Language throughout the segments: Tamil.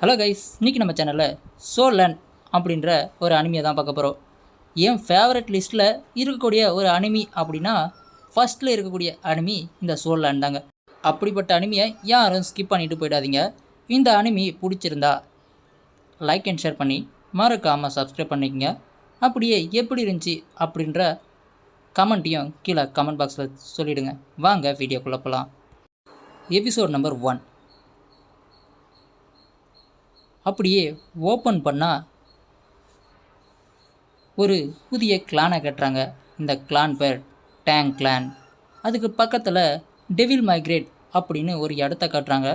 ஹலோ கைஸ் இன்னைக்கு நம்ம சேனலில் சோலேண்ட் அப்படின்ற ஒரு அனிமியை தான் பார்க்க போகிறோம் என் ஃபேவரட் லிஸ்ட்டில் இருக்கக்கூடிய ஒரு அனிமி அப்படின்னா ஃபஸ்ட்டில் இருக்கக்கூடிய அனிமி இந்த சோலேண்ட் தாங்க. அப்படிப்பட்ட அனிமியை யாரும் ஸ்கிப் பண்ணிட்டு போயிடாதீங்க. இந்த அனிமி பிடிச்சிருந்தா லைக் அண்ட் ஷேர் பண்ணி மறக்காமல் சப்ஸ்கிரைப் பண்ணிக்கங்க. அப்படியே எப்படி இருந்துச்சு அப்படின்ற கமெண்ட்டையும் கீழே கமெண்ட் பாக்ஸில் சொல்லிவிடுங்க வாங்க வீடியோக்குள்ளே போகலாம் எபிசோட் நம்பர் ஒன் அப்படியே ஓப்பன் பண்ணால் ஒரு புதிய கிளானை கட்டுறாங்க. இந்த கிளான் பேர் டேங் கிளான் அதுக்கு பக்கத்தில் டெவில் மைக்ரேட் அப்படின்னு ஒரு இடத்த காட்டுறாங்க.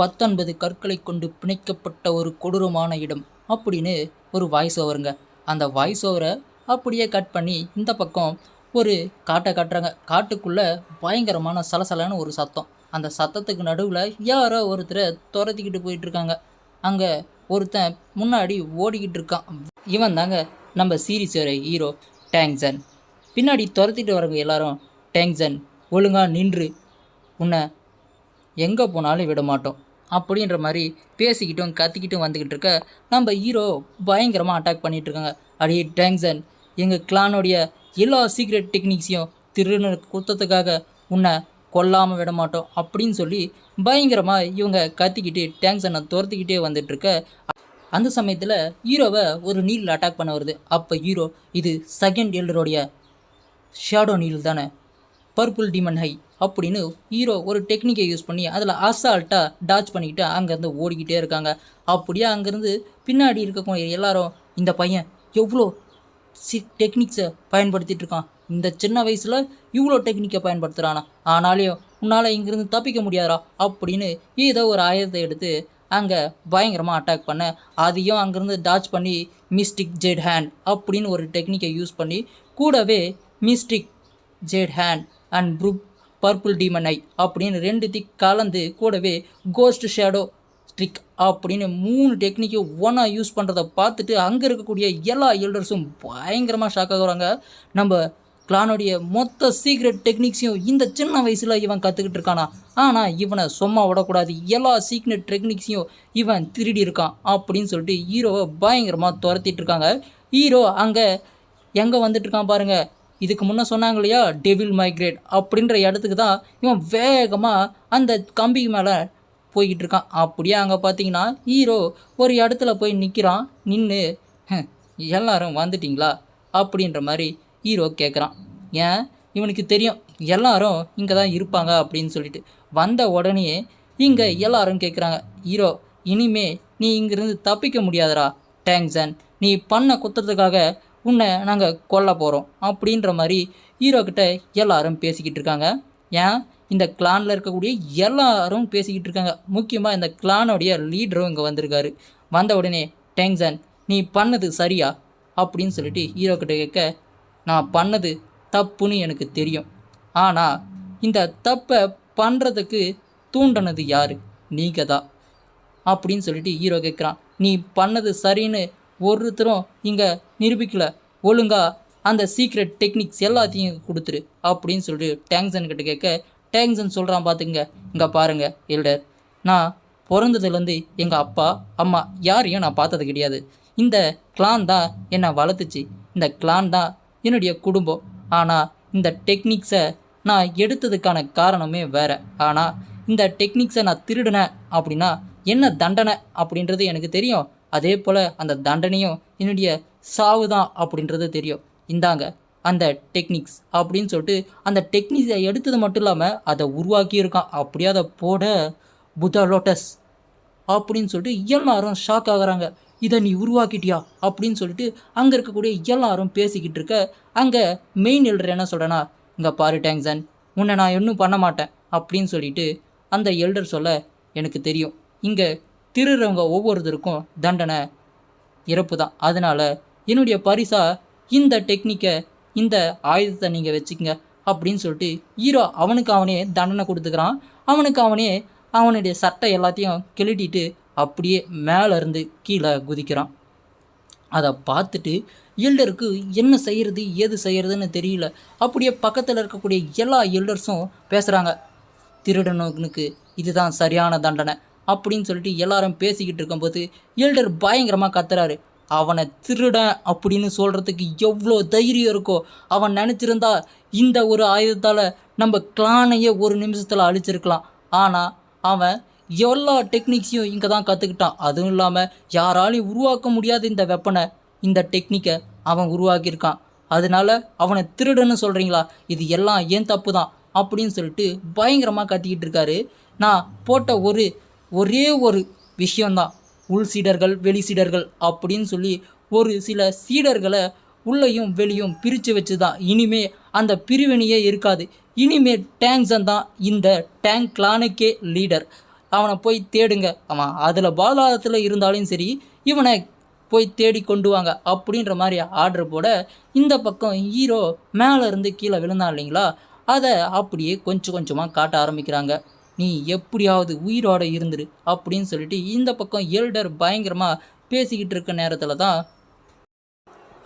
பத்தொன்பது கற்களை கொண்டு பிணைக்கப்பட்ட ஒரு கொடூரமான இடம் அப்படின்னு ஒரு வாய்ஸ் ஓவருங்க அந்த வாய்ஸ் ஓவரை அப்படியே கட் பண்ணி இந்த பக்கம் ஒரு காட்டை காட்டுறாங்க. காட்டுக்குள்ளே பயங்கரமான சலசலன்னு ஒரு சத்தம். அந்த சத்தத்துக்கு நடுவில் யாரோ ஒருத்தரை துரத்திக்கிட்டு போயிட்டுருக்காங்க அங்கே ஒருத்தன் முன்னாடி ஓடிக்கிட்டு இருக்கான். இவன் தாங்க நம்ம சீரீஸோட ஹீரோ டேங்ஸன் பின்னாடி துரத்திட்டு வரவங்க எல்லாரும் டேங்ஸன் ஒழுங்காக நின்று. உன்னை எங்கே போனாலும் விட மாட்டோம். அப்படின்ற மாதிரி பேசிக்கிட்டும் கத்திக்கிட்டும் வந்துக்கிட்டு இருக்க நம்ம ஹீரோ பயங்கரமாக அட்டாக் பண்ணிகிட்ருக்காங்க இருக்காங்க. அடியே டேங்ஸன் எங்கள் கிளானுடைய எல்லா சீக்ரெட் டெக்னிக்ஸையும் திருநர் குத்தத்துக்காக உன்னை கொல்லாமல் விட மாட்டோம் அப்படின்னு சொல்லி பயங்கரமாக இவங்க கத்திக்கிட்டு டேங்ஸனை துரத்திக்கிட்டே வந்துட்டு இருக்க அந்த சமயத்தில் ஹீரோவை ஒரு நீல் அட்டாக் பண்ண வருது. அப்போ ஹீரோ இது செகண்ட் எல்டருடைய ஷேடோ நீல் தானே? பர்பிள் டிமன் ஹை அப்படின்னு ஹீரோ ஒரு டெக்னிக்கை யூஸ் பண்ணி அதில் அசால்ட்டாக டாச் பண்ணிக்கிட்டு அங்கேருந்து ஓடிக்கிட்டே இருக்காங்க. அப்படியே அங்கேருந்து பின்னாடி இருக்கக்கூடிய எல்லாரும் இந்த பையன் எவ்வளோ சி டெக்னிக்ஸை பயன்படுத்திகிட்ருக்கான் இந்த சின்ன வயசில் இவ்வளோ டெக்னிக்கை பயன்படுத்துகிறானா ஆனாலையும் உன்னால் இங்கேருந்து தப்பிக்க முடியாதா அப்படின்னு ஏதோ ஒரு ஆயுதத்தை எடுத்து அங்கே பயங்கரமாக அட்டாக் பண்ண அதையும் அங்கேருந்து டாச் பண்ணி மிஸ்டிக் ஜெட் ஹேண்ட் அப்படின்னு ஒரு டெக்னிக்கை யூஸ் பண்ணி கூடவே mystic jet hand and proof purple demon eye அப்படின்னு ரெண்டு திக் கலந்து கூடவே கோஸ்ட் ஷேடோ ஸ்ட்ரிக் அப்படின்னு மூணு டெக்னிக்கை ஒன்றா யூஸ் பண்ணுறத பார்த்துட்டு அங்கே இருக்கக்கூடிய எல்லா எல்டர்ஸும் பயங்கரமாக ஷாக் ஆகுறாங்க. நம்ம கிளானுடைய மொத்த சீக்ரெட் டெக்னிக்ஸையும் இந்த சின்ன வயசில் இவன் கற்றுக்கிட்டு இருக்கானா? ஆனால் இவனை சும்மா விடக்கூடாது. எல்லா சீக்ரெட் டெக்னிக்ஸையும் இவன் திருடி இருக்கான் அப்படின்னு சொல்லிட்டு ஹீரோவை பயங்கரமாக துரத்திட்டு இருக்காங்க. ஹீரோ அங்கே எங்கே வந்துட்டுருக்கான் பாருங்கள் இதுக்கு முன்னே சொன்னாங்க இல்லையா? டெவில் மைக்ரேட் அப்படின்ற இடத்துக்கு தான் இவன் வேகமாக அந்த கம்பிக்கு மேலே போய்கிட்டு இருக்கான். அப்படியே அங்கே பார்த்தீங்கன்னா ஹீரோ ஒரு இடத்துல போய் நிற்கிறான் நின்று எல்லாரும் வந்துட்டிங்களா? அப்படின்ற மாதிரி ஹீரோ கேட்குறான் ஏன்? இவனுக்கு தெரியும். எல்லாரும் இங்கே தான் இருப்பாங்க அப்படின்னு சொல்லிட்டு. வந்த உடனே இங்கே எல்லாரும் கேட்குறாங்க ஹீரோ இனிமே நீ இங்கிருந்து தப்பிக்க முடியாதரா டேங்ஸன் நீ பண்ண குத்தத்துக்காக உன்னை நாங்கள் கொல்ல போகிறோம் அப்படின்ற மாதிரி ஹீரோ கிட்ட எல்லாரும் பேசிக்கிட்டு இருக்காங்க. ஏன்? இந்த கிளானில் இருக்கக்கூடிய எல்லாரும் பேசிக்கிட்டு இருக்காங்க. முக்கியமாக இந்த கிளானோடைய லீடரும் இங்கே வந்திருக்காரு. வந்த உடனே டேங்ஸன் நீ பண்ணது சரியா? அப்படின்னு சொல்லிட்டு ஹீரோ கிட்ட கேட்க நான் பண்ணது தப்புன்னு எனக்கு தெரியும். ஆனால் இந்த தப்பை பண்ணுறதுக்கு தூண்டினது யார்? நீங்கள் தான் அப்படின்னு சொல்லிட்டு ஹீரோ கேட்குறான் நீ பண்ணது சரின்னு ஒருத்தரும் இங்கே நிரூபிக்கலை. ஒழுங்காக அந்த சீக்ரெட் டெக்னிக்ஸ் எல்லாத்தையும் கொடுத்துரு அப்படின்னு சொல்லிட்டு டேங்ஸன் கிட்ட கேட்க டேங்ஸன் சொல்கிறான் பார்த்துங்க இங்கே பாருங்கள் எல்டர். நான் பிறந்ததுலேருந்து எங்கள் அப்பா அம்மா யாரையும் நான் பார்த்தது கிடையாது. இந்த கிளான் தான் என்னை வளர்த்துச்சு. இந்த கிளான் தான் என்னுடைய குடும்பம். ஆனால் இந்த டெக்னிக்ஸை நான் எடுத்ததுக்கான காரணமே வேறு. ஆனால் இந்த டெக்னிக்ஸை நான் திருடினேன் அப்படின்னா என்ன தண்டனை அப்படின்றது எனக்கு தெரியும். அதே போல் அந்த தண்டனையும் என்னுடைய சாவு தான் அப்படின்றது தெரியும். இந்தாங்க அந்த டெக்னிக்ஸ் அப்படின்னு சொல்லிட்டு அந்த டெக்னிக்ஸை எடுத்தது மட்டும் இல்லாமல் அதை உருவாக்கியிருக்கான். அப்படியே அதை போட புத்தா லோட்டஸ் அப்படின்னு சொல்லிட்டு எல்லாரும் ஷாக் ஆகுறாங்க. இதை நீ உருவாக்கிட்டியா? அப்படின்னு சொல்லிட்டு அங்கே இருக்கக்கூடிய எல்லாரும் பேசிக்கிட்டு இருக்க அங்கே மெயின் எல்டர் என்ன சொல்கிறேன்னா இங்கே பாரு டேங்ஸன் உன்னை நான் இன்னும் பண்ண மாட்டேன் அப்படின்னு சொல்லிட்டு அந்த எல்டர் சொல்ல எனக்கு தெரியும் இங்கே திருறவங்க ஒவ்வொருத்தருக்கும் தண்டனை இறப்பு தான். அதனால் என்னுடைய பரிசாக இந்த டெக்னிக்கை இந்த ஆயுதத்தை நீங்கள் வச்சுக்கங்க அப்படின்னு சொல்லிட்டு ஹீரோ அவனுக்கு அவனே தண்டனை கொடுத்துக்கிறான். அவனுக்கு அவனே அவனுடைய சட்டை எல்லாத்தையும் கிளட்டிட்டு அப்படியே மேலேருந்து கீழே குதிக்கிறான். அதை பார்த்துட்டு எல்டருக்கு என்ன செய்கிறது ஏது செய்கிறதுன்னு தெரியல. அப்படியே பக்கத்தில் இருக்கக்கூடிய எல்லா எல்டர்ஸும் பேசுகிறாங்க திருடனுக்கு இதுதான் சரியான தண்டனை அப்படின்னு சொல்லிட்டு எல்லாரும் பேசிக்கிட்டு இருக்கும்போது எல்டர் பயங்கரமாக கத்துறாரு. அவனை திருடன் அப்படின்னு சொல்கிறதுக்கு எவ்வளோ தைரியம் இருக்கோ அவன் நினச்சிருந்தா இந்த ஒரு ஆயுதத்தால் நம்ம கிளானையே ஒரு நிமிஷத்தில் அழிச்சிருக்கலாம். ஆனால் அவன் எல்லா டெக்னிக்ஸையும் இங்கே தான் கற்றுக்கிட்டான் அதுவும் இல்லாமல் யாராலையும் உருவாக்க முடியாத இந்த வெப்பனை இந்த டெக்னிக்கை அவன் உருவாக்கியிருக்கான். அதனால அவனை திருடன்னு சொல்கிறீங்களா இது எல்லாம் ஏன் தப்பு தான் அப்படின்னு சொல்லிட்டு பயங்கரமாக கத்திக்கிட்டு இருக்காரு. நான் போட்ட ஒரு ஒரே ஒரு விஷயந்தான் உள் சீடர்கள் வெளி சீடர்கள் அப்படின்னு சொல்லி ஒரு சில சீடர்களை உள்ளேயும் வெளியும் பிரித்து வச்சு தான் இனிமே அந்த பிரிவினையே இருக்காது. இனிமே டேங்ஸன் தான் இந்த டேங்க் கிளானுக்கே லீடர் அவனை போய் தேடுங்க. ஆமாம் அதில் பாதாளத்தில் இருந்தாலும் சரி இவனை போய் தேடி கொண்டு வாங்க அப்படின்ற மாதிரி ஆர்டர் போட இந்த பக்கம் ஹீரோ மேலேருந்து கீழே விழுந்தான் இல்லைங்களா? அதை அப்படியே கொஞ்சம் கொஞ்சமாக காட்ட ஆரம்பிக்கிறாங்க. நீ எப்படியாவது உயிரோட இருந்துரு அப்படின்னு சொல்லிட்டு இந்த பக்கம் எல்டர் பயங்கரமாக பேசிக்கிட்டு இருக்க நேரத்தில் தான்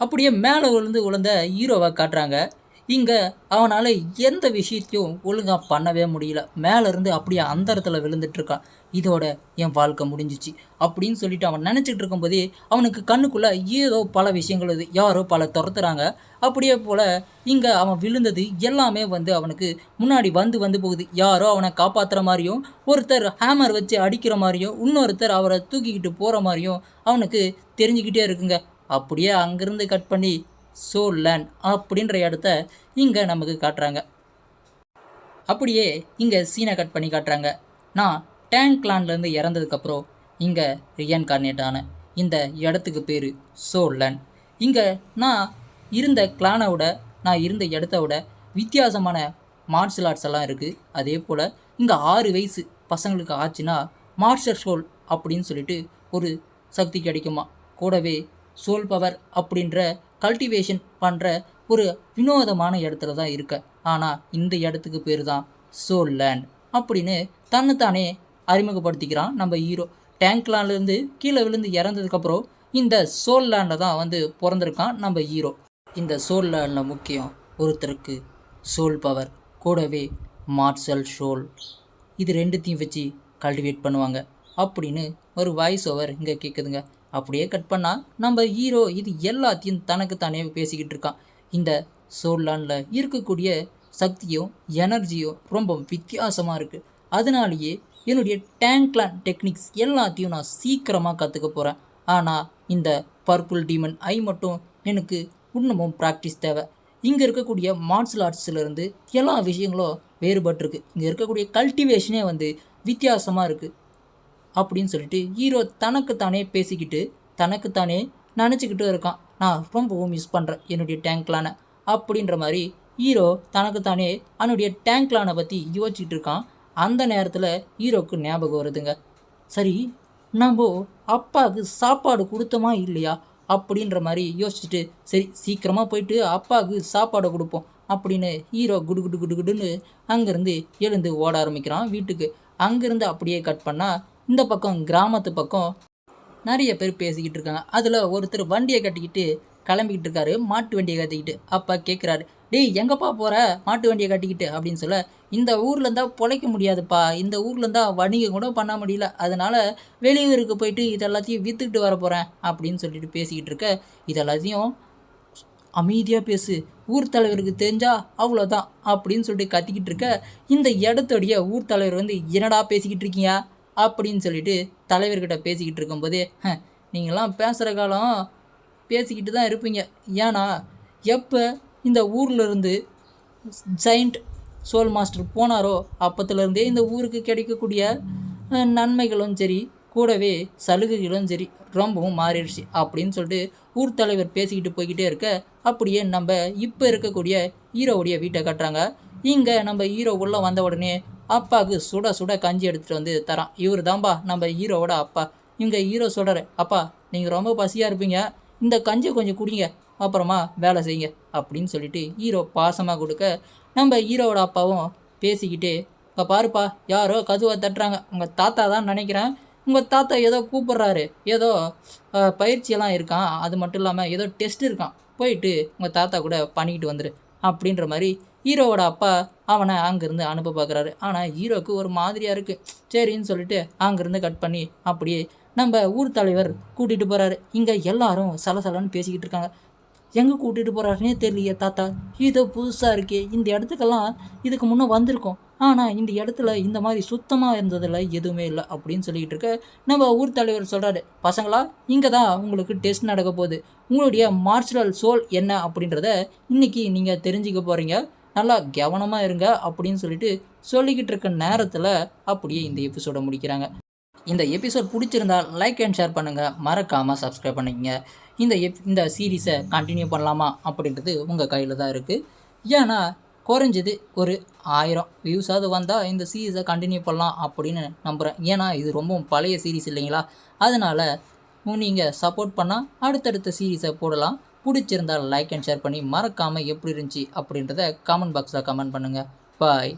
அப்படியே மேலே விழுந்து விழுந்த ஹீரோவை காட்டுறாங்க. இங்கே அவனால் எந்த விஷயத்தையும் ஒழுங்காக பண்ணவே முடியல. மேலேருந்து அப்படியே அந்தரத்தில் இடத்துல இருக்கான். இதோட என் வாழ்க்கை முடிஞ்சிச்சு அப்படின்னு சொல்லிட்டு அவன் நினச்சிட்டு இருக்கும்போதே அவனுக்கு கண்ணுக்குள்ளே ஏதோ பல விஷயங்கள் இது யாரோ பல துரத்துறாங்க. அப்படியே போல் இங்கே அவன் விழுந்தது எல்லாமே வந்து அவனுக்கு முன்னாடி வந்து வந்து போகுது. யாரோ அவனை காப்பாற்றுற மாதிரியும் ஒருத்தர் ஹேமர் வச்சு அடிக்கிற மாதிரியும் இன்னொருத்தர் அவரை தூக்கிக்கிட்டு போகிற மாதிரியும் அவனுக்கு தெரிஞ்சுக்கிட்டே இருக்குங்க. அப்படியே அங்கேருந்து கட் பண்ணி சோல் லேண்ட் அப்படின்ற இடத்த இங்கே நமக்கு காட்டுறாங்க. அப்படியே இங்கே சீனை கட் பண்ணி காட்டுறாங்க. நான் டேங்க் லேண்ட்லேருந்து இறந்ததுக்கப்புறம் இங்கே ரியன்கார்னேட் ஆனேன் இந்த இடத்துக்கு பேர் சோல் லேண்ட் இங்கே நான் இருந்த கிளானை விட நான் இருந்த இடத்த விட வித்தியாசமான மார்ஷல் ஆர்ட்ஸ் எல்லாம் இருக்குது அதே போல் இங்கே ஆறு வயசு பசங்களுக்கு ஆச்சுன்னா மார்ஷல் ஷோல் அப்படின்னு சொல்லிட்டு ஒரு சக்தி கிடைக்குமா? கூடவே சோல் பவர் அப்படின்ற கல்டிவேஷன் பண்ணுற ஒரு வினோதமான இடத்துல தான் இருக்க. ஆனால் இந்த இடத்துக்கு பேர் தான் சோல் லேண்ட் அப்படின்னு தன்னைத்தானே அறிமுகப்படுத்திக்கிறான் நம்ம ஹீரோ டேங்க்லாண்ட்லேருந்து கீழே விழுந்து இறந்ததுக்கப்புறம் இந்த சோல் லேண்டில் தான் வந்து பிறந்திருக்கான் நம்ம ஹீரோ இந்த சோல் லேண்டில் முக்கியம் ஒருத்தருக்கு சோல் பவர் கூடவே மார்ஷல் ஷோல் இது ரெண்டுத்தையும் வச்சு கல்டிவேட் பண்ணுவாங்க அப்படின்னு ஒரு வாய்ஸ் ஓவர் இங்கே கேட்குதுங்க அப்படியே கட் பண்ணால் நம்ம ஹீரோ இது எல்லாத்தையும் தனக்கு தானே பேசிக்கிட்டு இருக்கான். இந்த சோல்லாண்டில் இருக்கக்கூடிய சக்தியும் எனர்ஜியும் ரொம்ப வித்தியாசமாக இருக்குது அதனாலேயே என்னுடைய டேங்க்லான் டெக்னிக்ஸ் எல்லாத்தையும் நான் சீக்கிரமாக கற்றுக்க போகிறேன் ஆனால் இந்த பர்பிள் டீமன் ஐ மட்டும் எனக்கு இன்னமும் ப்ராக்டிஸ் தேவை. இங்கே இருக்கக்கூடிய மார்ஷல் ஆர்ட்ஸ்லேருந்து எல்லா விஷயங்களும் வேறுபட்டிருக்கு. இங்கே இருக்கக்கூடிய கல்டிவேஷனே வந்து வித்தியாசமாக இருக்குது அப்படின்னு சொல்லிட்டு ஹீரோ தனக்குத்தானே பேசிக்கிட்டு தனக்குத்தானே நினச்சிக்கிட்டு இருக்கான். நான் ரொம்பவும் மிஸ் பண்ணுறேன் என்னுடைய டேங்க்லான அப்படின்ற மாதிரி ஹீரோ தனக்குத்தானே அவனுடைய டேங்க்லானை பற்றி யோசிச்சுட்டு இருக்கான். அந்த நேரத்தில் ஹீரோக்கு ஞாபகம் வருதுங்க. சரி நம்ம அப்பாவுக்கு சாப்பாடு கொடுத்தோமா இல்லையா? அப்படின்ற மாதிரி யோசிச்சுட்டு சரி சீக்கிரமாக போயிட்டு அப்பாவுக்கு சாப்பாடு கொடுப்போம் அப்படின்னு ஹீரோ குடு குடு குடு குடுன்னு அங்கேருந்து எழுந்து ஓட ஆரம்பிக்கிறான் வீட்டுக்கு. அங்கேருந்து அப்படியே கட் பண்ணால் இந்த பக்கம் கிராமத்து பக்கம் நிறைய பேர் பேசிக்கிட்டு இருக்காங்க. அதில் ஒருத்தர் வண்டியை கட்டிக்கிட்டு கிளம்பிக்கிட்டு இருக்காரு. மாட்டு வண்டியை கட்டிக்கிட்டு. அப்பா கேட்குறாரு டேய் எங்கப்பா போகிற மாட்டு வண்டியை கட்டிக்கிட்டு அப்படின்னு சொல்ல இந்த ஊரில் இருந்தால் பிழைக்க முடியாதுப்பா. இந்த ஊரில் இருந்தால் வணிகம் கூட பண்ண முடியல. அதனால் வெளியூருக்கு போயிட்டு இது எல்லாத்தையும் விற்றுக்கிட்டு வர போகிறேன் அப்படின்னு சொல்லிட்டு பேசிக்கிட்டு இருக்க இது எல்லாத்தையும் அமைதியாக பேசு. ஊர் தலைவருக்கு தெரிஞ்சா அவ்வளோதான் அப்படின்னு சொல்லிட்டு கத்திக்கிட்டு இருக்க இந்த இடத்துடைய ஊர் தலைவர் வந்து என்னடா பேசிக்கிட்டு இருக்கீங்க? அப்படின்னு சொல்லிட்டு தலைவர்கிட்ட பேசிக்கிட்டு இருக்கும்போது நீங்களாம் பேசுகிற காலம் பேசிக்கிட்டு தான் இருப்பீங்க. ஏன்னா எப்போ இந்த ஊர்லேருந்து ஜெயிண்ட் சோல் மாஸ்டர் போனாரோ அப்பத்துலேருந்தே இந்த ஊருக்கு கிடைக்கக்கூடிய நன்மைகளும் சரி கூடவே சலுகைகளும் சரி ரொம்பவும் மாறிடுச்சு. அப்படின்னு சொல்லிட்டு ஊர் தலைவர் பேசிக்கிட்டு போய்கிட்டே இருக்க அப்படியே நம்ம இப்போ இருக்கக்கூடிய ஹீரோவுடைய வீட்டை கட்டுறாங்க. இங்கே நம்ம ஹீரோ உள்ளே வந்த உடனே அப்பாவுக்கு சுட சுட கஞ்சி எடுத்துகிட்டு வந்து தரான். இவர் தான்பா நம்ம ஹீரோவோட அப்பா. இங்கே ஹீரோ சொல்கிறாரு அப்பா நீங்கள் ரொம்ப பசியாக இருப்பீங்க. இந்த கஞ்சி கொஞ்சம் குடிங்க. அப்புறமா வேலை செய்யுங்க. அப்படின்னு சொல்லிட்டு ஹீரோ பாசமாக கொடுக்க நம்ம ஹீரோவோட அப்பாவும் பேசிக்கிட்டே இப்போ பாருப்பா யாரோ கதுவை தட்டுறாங்க. உங்கள் தாத்தா தான் நினைக்கிறேன். உங்கள் தாத்தா ஏதோ கூப்பிட்றாரு. ஏதோ பயிற்சியெல்லாம் இருக்கான். அது மட்டும் இல்லாமல் ஏதோ டெஸ்ட் இருக்கான். போயிட்டு உங்கள் தாத்தா கூட பண்ணிக்கிட்டு வந்துரு. அப்படின்ற மாதிரி ஹீரோவோட அப்பா அவனை அங்கேருந்து அனுப்ப பார்க்குறாரு. ஆனால் ஹீரோக்கு ஒரு மாதிரியாக இருக்குது சரின்னு சொல்லிட்டு அங்கேருந்து கட் பண்ணி அப்படியே நம்ம ஊர் தலைவர் கூட்டிகிட்டு போகிறாரு இங்கே எல்லாரும் சலசலன்னு பேசிக்கிட்டு இருக்காங்க. எங்கே கூட்டிகிட்டு போகிறாருனே தெரியலையே தாத்தா. இது புதுசாக இருக்கே. இந்த இடத்துக்கெல்லாம் இதுக்கு முன்னே வந்திருக்கோம். ஆனால் இந்த இடத்துல இந்த மாதிரி சுத்தமாக இருந்ததில் எதுவுமே இல்லை அப்படின்னு சொல்லிக்கிட்டு இருக்க நம்ம ஊர் தலைவர் சொல்கிறாரு பசங்களா இங்கே தான் உங்களுக்கு டெஸ்ட் நடக்க போகுது. உங்களுடைய மார்ஷல் சோல் என்ன அப்படின்றத இன்றைக்கி நீங்கள் தெரிஞ்சுக்க போகிறீங்க நல்லா கவனமாக இருங்க அப்படின்னு சொல்லிட்டு சொல்லிக்கிட்டு இருக்க நேரத்தில் அப்படியே இந்த எபிசோடை முடிக்கிறாங்க. இந்த எபிசோட் பிடிச்சிருந்தா லைக் அண்ட் ஷேர் பண்ணுங்கள் மறக்காமல் சப்ஸ்கிரைப் பண்ணிக்கங்க. இந்த எப் இந்த சீரீஸை கண்டினியூ பண்ணலாமா அப்படின்றது உங்கள் கையில் தான் இருக்குது ஏன்னா குறைஞ்சது ஒரு ஆயிரம் வியூஸாவது வந்தால் இந்த சீரீஸை கண்டினியூ பண்ணலாம் அப்படின்னு நம்புகிறேன் ஏன்னா இது ரொம்பவும் பழைய சீரீஸ் இல்லைங்களா? அதனால் நீங்கள் சப்போர்ட் பண்ணால் அடுத்தடுத்த சீரீஸை போடலாம். பிடிச்சிருந்தால் லைக் அண்ட் ஷேர் பண்ணி மறக்காமல் எப்படி இருந்துச்சு அப்படின்றத காமெண்ட் பாக்ஸில் கமெண்ட் பண்ணுங்கள் பாய்